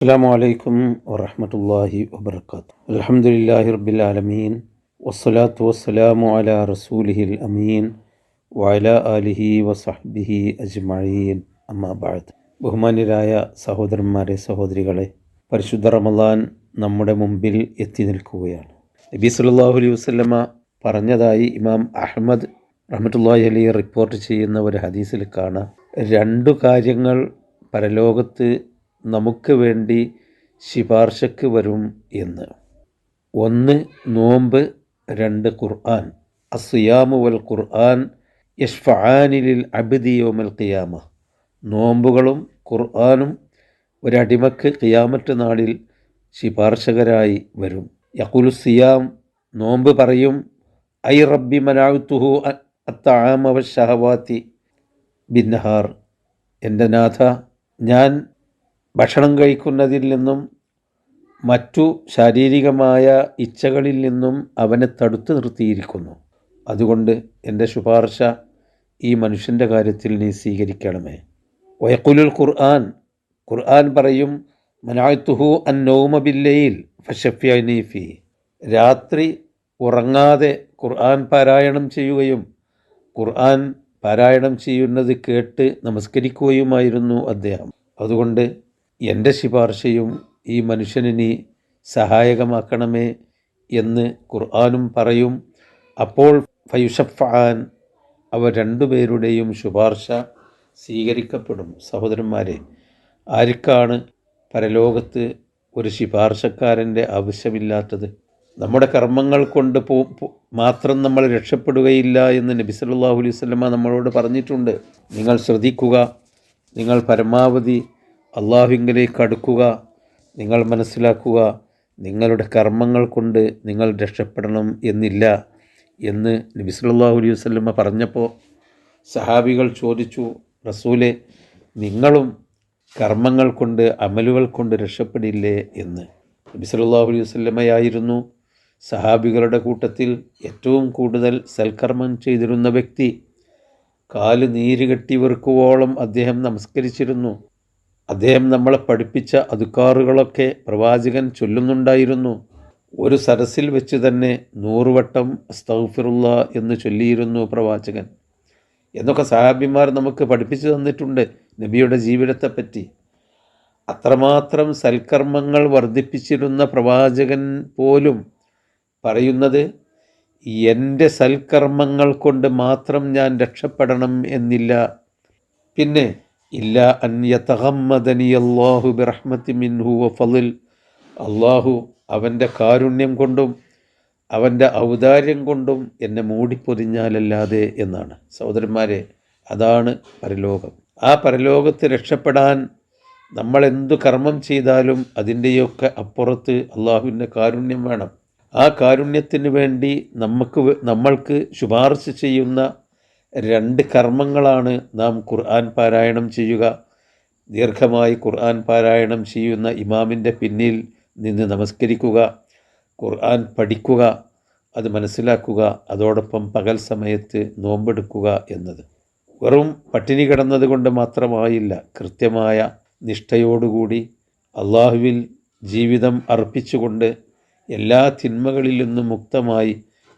അസ്സാം വലൈക്കും വറഹമത്തല്ലാഹി വബർക്കാത്തു അലഹമുല്ലാഹി റബ്ബിൽ ആലമീൻ. വസ്സലാത്തു വസ്സലാമു അല റസൂലിഹിൽ അമീൻ. വയല അലിഹി വസഹബിഹി അജ്മീൻ അമ്മാബാദ് ബഹുമാന്യരായ സഹോദരന്മാരെ സഹോദരികളെ പരിശുദ്ധ റമലാൻ നമ്മുടെ മുമ്പിൽ എത്തി നിൽക്കുകയാണ്. നബി സല്ലാഹു അലൈഹി വസ്ലമ പറഞ്ഞതായി ഇമാം അഹമ്മദ് റഹമത്തുല്ലാഹി അലി റിപ്പോർട്ട് ചെയ്യുന്ന ഒരു ഹദീസിൽ കാണാം. രണ്ടു കാര്യങ്ങൾ പരലോകത്ത് നമുക്ക് വേണ്ടി ശിപാർശക്ക് വരും എന്ന്. ഒന്ന് നോമ്പ് രണ്ട് ഖുർആൻ. അസുയാമു വൽ ഖുർആൻ യഷ്ഫാനിലിൽ അബ്ദി യോമൽ ഖിയാമ. നോമ്പുകളും ഖുർആാനും ഒരടിമക്ക് ഖിയാമത്ത് നാളിൽ ശിപാർശകരായി വരും. യഖുലു സിയാം നോമ്പ് പറയും ഐ റബ്ബി മനാഴ്ത്തുഹു അത്താമവ ഷഹവാത്തി ബിന്നഹാർ എന്റെ നാഥ ഞാൻ ഭക്ഷണം കഴിക്കുന്നതിൽ നിന്നും മറ്റു ശാരീരികമായ ഇച്ഛകളിൽ നിന്നും അവനെ തടുത്തു നിർത്തിയിരിക്കുന്നു. അതുകൊണ്ട് എന്റെ ശുപാർശ ഈ മനുഷ്യന്റെ കാര്യത്തിൽ നീ സ്വീകരിക്കണമേ. വയക്കുലുൽ ഖുർആൻ ഖുർആൻ പറയും മനായത്തുഹു അൻ നൗമബില്ലയിൽ ഫഷഫ്യനീഫി രാത്രി ഉറങ്ങാതെ ഖുർആൻ പാരായണം ചെയ്യുകയും ഖുർആൻ പാരായണം ചെയ്യുന്നത് കേട്ട് നമസ്കരിക്കുകയുമായിരുന്നു അദ്ദേഹം. അതുകൊണ്ട് എന്റെ ശിപാർശയും ഈ മനുഷ്യനിനി സഹായകമാക്കണമേ എന്ന് ഖുർആാനും പറയും. അപ്പോൾ ഫയുഷഫാൻ അവ രണ്ടുപേരുടെയും ശുപാർശ സ്വീകരിക്കപ്പെടും. സഹോദരന്മാരെ ആർക്കാണ് പരലോകത്ത് ഒരു ശിപാർശക്കാരന്റെ ആവശ്യമില്ലാത്തത്? നമ്മുടെ കർമ്മങ്ങൾ കൊണ്ട് പോ മാത്രം നമ്മൾ രക്ഷപ്പെടുകയില്ല എന്ന് നബി സല്ലല്ലാഹു അലൈഹി വസല്ലമ നമ്മളോട് പറഞ്ഞിട്ടുണ്ട്. നിങ്ങൾ ശ്രദ്ധിക്കുക നിങ്ങൾ പരമാവധി അള്ളാഹുവിലേക്ക് അടുക്കുക നിങ്ങൾ മനസ്സിലാക്കുക നിങ്ങളുടെ കർമ്മങ്ങൾ കൊണ്ട് നിങ്ങൾ രക്ഷപ്പെടണം എന്നില്ല എന്ന് നബി സല്ലാഹു അലൈഹി വസല്ലമ പറഞ്ഞപ്പോൾ സഹാബികൾ ചോദിച്ചു റസൂലെ നിങ്ങളും കർമ്മങ്ങൾ കൊണ്ട് അമലുകൾ കൊണ്ട് രക്ഷപ്പെടില്ലേ? എന്ന്. നബി സല്ലാഹു അലൈഹി വസല്ലമയായിരുന്നു സഹാബികളുടെ കൂട്ടത്തിൽ ഏറ്റവും കൂടുതൽ സൽക്കർമ്മം ചെയ്തിരുന്ന വ്യക്തി. കാൽ നീര് കെട്ടി വെറുക്കുവോളം അദ്ദേഹം നമസ്കരിച്ചിരുന്നു. അദ്ദേഹം നമ്മളെ പഠിപ്പിച്ച അതുക്കാറുകളൊക്കെ പ്രവാചകൻ ചൊല്ലുന്നുണ്ടായിരുന്നു. ഒരു സരസിൽ വെച്ച് തന്നെ നൂറുവട്ടം സ്തൗഫിറുള്ള എന്ന് ചൊല്ലിയിരുന്നു പ്രവാചകൻ. എന്നൊക്കെ സഹാബിമാർ നമുക്ക് പഠിപ്പിച്ചു തന്നിട്ടുണ്ട് നബിയുടെ ജീവിതത്തെപ്പറ്റി. അത്രമാത്രം സൽക്കർമ്മങ്ങൾ വർദ്ധിപ്പിച്ചിരുന്ന പ്രവാചകൻ പോലും പറയുന്നത് എന്റെ സൽക്കർമ്മങ്ങൾ കൊണ്ട് മാത്രം ഞാൻ രക്ഷപ്പെടണം എന്നില്ല. പിന്നെ ഇല്ല അന്യതഹമ്മദനി അള്ളാഹു ബിറഹ്മത്തി മിൻഹു വഫലിൽ അള്ളാഹു അവന്റെ കാരുണ്യം കൊണ്ടും അവന്റെ ഔദാര്യം കൊണ്ടും എന്നെ മൂടിപ്പൊതിഞ്ഞാലല്ലാതെ എന്നാണ്. സഹോദരന്മാരെ അതാണ് പരലോകം. ആ പരലോകത്ത് രക്ഷപ്പെടാൻ നമ്മൾ എന്തു കർമ്മം ചെയ്താലും അതിന്റെയൊക്കെ അപ്പുറത്ത് അള്ളാഹുവിന്റെ കാരുണ്യം വേണം. ആ കാരുണ്യത്തിന് വേണ്ടി നമുക്ക് നമ്മൾക്ക് ശുപാർശ ചെയ്യുന്ന രണ്ട് കർമ്മങ്ങളാണ് നാം ഖുർആൻ പാരായണം ചെയ്യുക. ദീർഘമായി ഖുർആൻ പാരായണം ചെയ്യുന്ന ഇമാമിന്റെ പിന്നിൽ നിന്ന് നമസ്കരിക്കുക ഖുർആൻ പഠിക്കുക അത് മനസ്സിലാക്കുക അതോടൊപ്പം പകൽ സമയത്ത് നോമ്പെടുക്കുക എന്നത്. വെറും പട്ടിണി കിടന്നതുകൊണ്ട് മാത്രമായില്ല കൃത്യമായ നിഷ്ഠയോടുകൂടി അള്ളാഹുവിൽ ജീവിതം അർപ്പിച്ചുകൊണ്ട് എല്ലാ തിന്മകളിൽ നിന്നും മുക്തമായി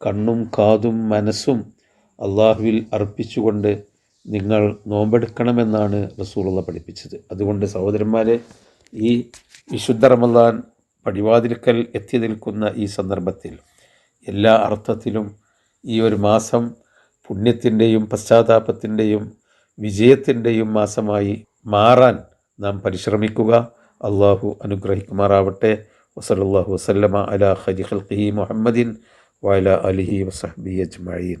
കണ്ണും കാതും മനസ്സും അള്ളാഹുവിൽ അർപ്പിച്ചുകൊണ്ട് നിങ്ങൾ നോമ്പെടുക്കണമെന്നാണ് റസൂലുള്ള പഠിപ്പിച്ചത്. അതുകൊണ്ട് സഹോദരന്മാരെ ഈ വിശുദ്ധ റമദാൻ പടിവാതിൽക്കൽ എത്തി നിൽക്കുന്ന ഈ സന്ദർഭത്തിൽ എല്ലാ അർത്ഥത്തിലും ഈ ഒരു മാസം പുണ്യത്തിന്റെയും പശ്ചാത്താപത്തിന്റെയും വിജയത്തിന്റെയും മാസമായി മാറാൻ നാം പരിശ്രമിക്കുക. അള്ളാഹു അനുഗ്രഹിക്കുമാറാവട്ടെ. വസലല്ലാഹു വസല്ലമ അല ഖരി ഖൽഖിഹി മുഹമ്മദിൻ വഅല അലിഹി വസഹബി അജ്മഈൻ.